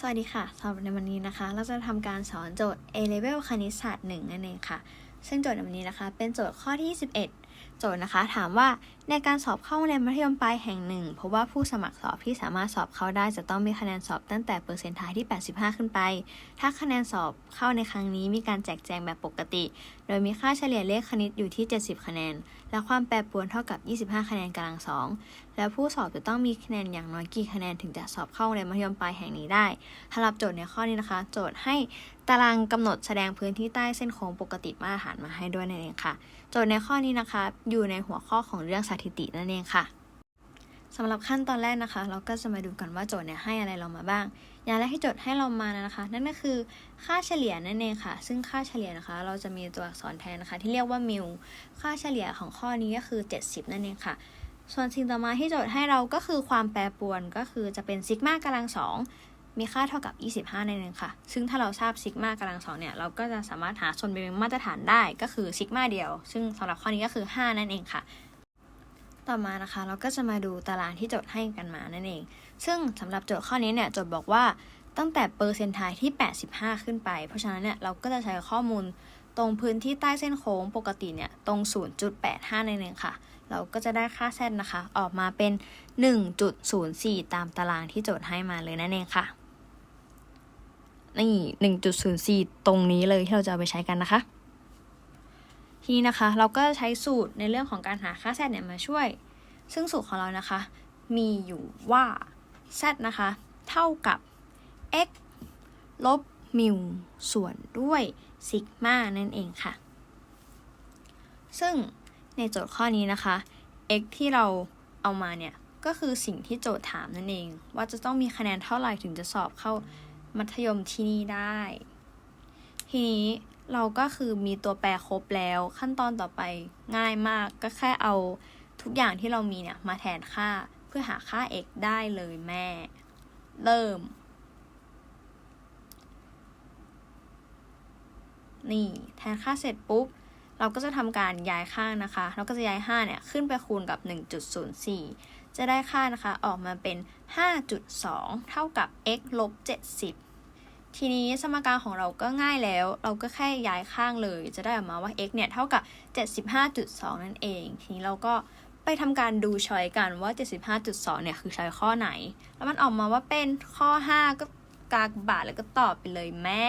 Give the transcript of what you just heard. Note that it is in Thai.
สวัสดีค่ะสำหรับในวันนี้นะคะ เราจะทำการสอนโจทย์ A Level คณิตศาสตร์1นั่นเองค่ะ ซึ่งโจทย์ในวันนี้นะคะ เป็นโจทย์ข้อที่ 11 โจทย์นะคะ ถามว่าในการสอบเข้าโรงเรียนมัธยมปลายแห่งหนึ่งเพราะว่าผู้สมัครสอบที่สามารถสอบเข้าได้จะต้องมีคะแนนสอบตั้งแต่เปอร์เซ็นต์ท้ายที่ 85 ขึ้นไป ถ้าคะแนนสอบเข้าในครั้งนี้มีการแจกแจงแบบปกติ โดยมีค่าเฉลี่ยเลขคณิตอยู่ที่ 70 คะแนน และความแปรปรวนเท่ากับ 25 คะแนนกำลังสองแล้วผู้สอบจะต้องมีคะแนนอย่างน้อยกี่คะแนนถึงจะสอบเข้าโรงเรียนมัธยมปลายแห่งนี้ได้สำหรับโจทย์ในข้อนี้นะคะ โจทย์ให้ตารางกำหนดแสดงพื้นที่ใต้เส้นโค้งปกติมาตรฐานมาให้ด้วยนั่นเองค่ะโจทย์ในข้อนี้นะคะ อยู่ในหัวข้อของเรื่องสถิตินั่นเองค่ะสำหรับขั้นตอนแรกนะคะ เราก็จะมาดูกันว่าโจทย์เนี่ยให้อะไรเรามาบ้าง อย่างแรกที่โจทย์ให้เรามานะคะ นั่นก็คือค่าเฉลี่ยนั่นเองค่ะ ซึ่งค่าเฉลี่ยนะคะ เราจะมีตัวอักษรแทนนะคะ ที่เรียกว่ามิลค่าเฉลี่ยของข้อนี้ก็คือ 70 นั่นเองค่ะ ส่วนสิ่งต่อมาที่โจทย์ให้เราก็คือความแปรปรวนก็คือจะเป็นซิกมากำลังสอง มีค่าเท่ากับ 25นั่นเองค่ะ ซึ่งถ้าเราทราบซิกมากำลังสองเนี่ย เราก็จะสามารถหาส่วนเป็นมาตรฐานได้ก็คือซิกมาเดียว ซึ่งสำหรับข้อนี้ก็คือ 5 นั่นเองค่ะ ต่อมานะคะ เราก็จะมาดูตารางที่โจทย์ให้กันมานั่นเอง ซึ่งสำหรับโจทย์ข้อนี้เนี่ยโจทย์บอกว่าตั้งแต่เปอร์เซนต์ไทที่ 85 ขึ้นไป เพราะฉะนั้นเนี่ยเราก็จะใช้ข้อมูลตรงพื้นที่ใต้เส้นโค้งปกติเนี่ยตรง 0.85นั่นเองค่ะ เราก็จะได้ค่าเส้นนะคะ ออกมาเป็น 1.04 ตามตารางที่โจทย์ให้มาเลยนั่นเองค่ะ นี่ 1.04 ตรงนี้เลยที่เราจะเอาไปใช้กันนะคะ ทีนี้นะคะ เราก็ใช้สูตรในเรื่องของการหาค่า z เนี่ยมาช่วย ซึ่งสูตรของเรานะคะ มีอยู่ว่า z นะคะ เท่ากับ x ลบมิวส่วนด้วยซิกมานั่นเองค่ะ ซึ่งในโจทย์ข้อนี้นะคะ x ที่เราเอามาเนี่ย ก็คือสิ่งที่โจทย์ถามนั่นเอง ว่าจะต้องมีคะแนนเท่าไหร่ถึงจะสอบเข้า มัธยมที่นี่ได้ ทีนี้เราก็คือมีตัวแปรครบแล้ว ขั้นตอนต่อไปง่ายมากก็แค่เอาทุกอย่างที่เรามีเนี่ยมาแทนค่าเพื่อหาค่า x ได้เลยแม่ เริ่ม นี่ แทนค่าเสร็จปุ๊บ เราก็จะทำการย้ายข้างนะคะ เราก็จะย้าย 5 เนี่ย ขึ้นไปคูณกับ 1.04 จะได้ค่านะคะออกมาเป็น 5.2 เท่ากับ x ลบ70 ทีนี้สมการของเราก็ง่ายแล้ว เราก็แค่ย้ายข้างเลย จะได้ออกมาว่า x เนี่ย เท่ากับ 75.2 นั่นเอง ทีนี้เราก็ไปทำการดูช้อยกันว่า 75.2 เนี่ย คือช้อยข้อไหน แล้วมันออกมาว่าเป็นข้อ 5 ก็กากบาทแล้วก็ตอบไปเลยแม่